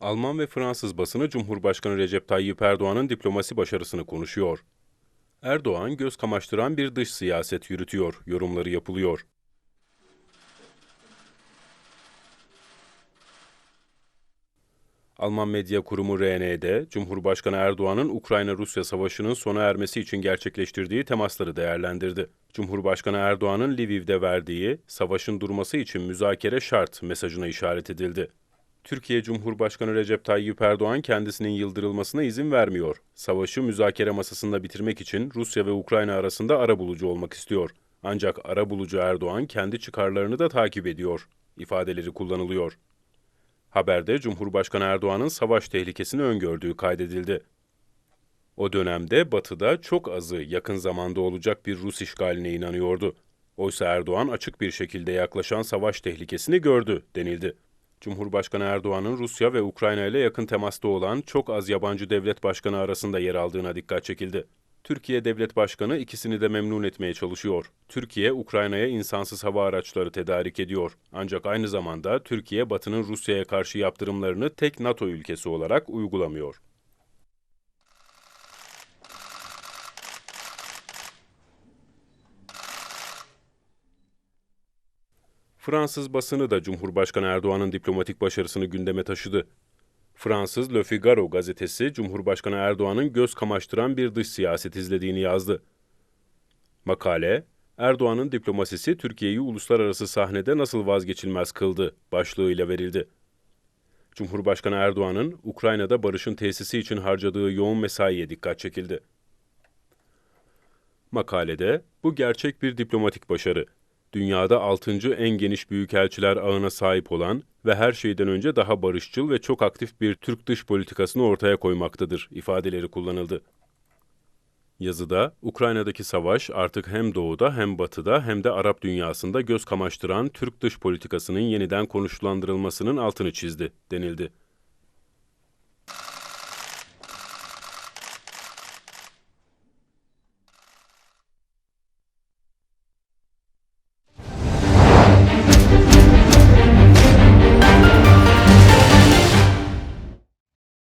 Alman ve Fransız basını Cumhurbaşkanı Recep Tayyip Erdoğan'ın diplomasi başarısını konuşuyor. Erdoğan göz kamaştıran bir dış siyaset yürütüyor, yorumları yapılıyor. Alman medya kurumu RN'de Cumhurbaşkanı Erdoğan'ın Ukrayna-Rusya savaşının sona ermesi için gerçekleştirdiği temasları değerlendirdi. Cumhurbaşkanı Erdoğan'ın Lviv'de verdiği savaşın durması için müzakere şart mesajına işaret edildi. Türkiye Cumhurbaşkanı Recep Tayyip Erdoğan kendisinin yıldırılmasına izin vermiyor. Savaşı müzakere masasında bitirmek için Rusya ve Ukrayna arasında arabulucu olmak istiyor. Ancak arabulucu Erdoğan kendi çıkarlarını da takip ediyor ifadeleri kullanılıyor. Haberde Cumhurbaşkanı Erdoğan'ın savaş tehlikesini öngördüğü kaydedildi. O dönemde Batı'da çok azı yakın zamanda olacak bir Rus işgaline inanıyordu. Oysa Erdoğan açık bir şekilde yaklaşan savaş tehlikesini gördü denildi. Cumhurbaşkanı Erdoğan'ın Rusya ve Ukrayna ile yakın temasta olan çok az yabancı devlet başkanı arasında yer aldığına dikkat çekildi. Türkiye Devlet Başkanı ikisini de memnun etmeye çalışıyor. Türkiye, Ukrayna'ya insansız hava araçları tedarik ediyor. Ancak aynı zamanda Türkiye, Batı'nın Rusya'ya karşı yaptırımlarını tek NATO ülkesi olarak uygulamıyor. Fransız basını da Cumhurbaşkanı Erdoğan'ın diplomatik başarısını gündeme taşıdı. Fransız Le Figaro gazetesi Cumhurbaşkanı Erdoğan'ın göz kamaştıran bir dış siyaset izlediğini yazdı. Makale, Erdoğan'ın diplomasisi Türkiye'yi uluslararası sahnede nasıl vazgeçilmez kıldı başlığıyla verildi. Cumhurbaşkanı Erdoğan'ın Ukrayna'da barışın tesisi için harcadığı yoğun mesaiye dikkat çekildi. Makalede bu gerçek bir diplomatik başarı. Dünyada 6. en geniş büyükelçiler ağına sahip olan ve her şeyden önce daha barışçıl ve çok aktif bir Türk dış politikasını ortaya koymaktadır ifadeleri kullanıldı. Yazıda Ukrayna'daki savaş artık hem doğuda hem batıda hem de Arap dünyasında göz kamaştıran Türk dış politikasının yeniden konuşlandırılmasının altını çizdi denildi.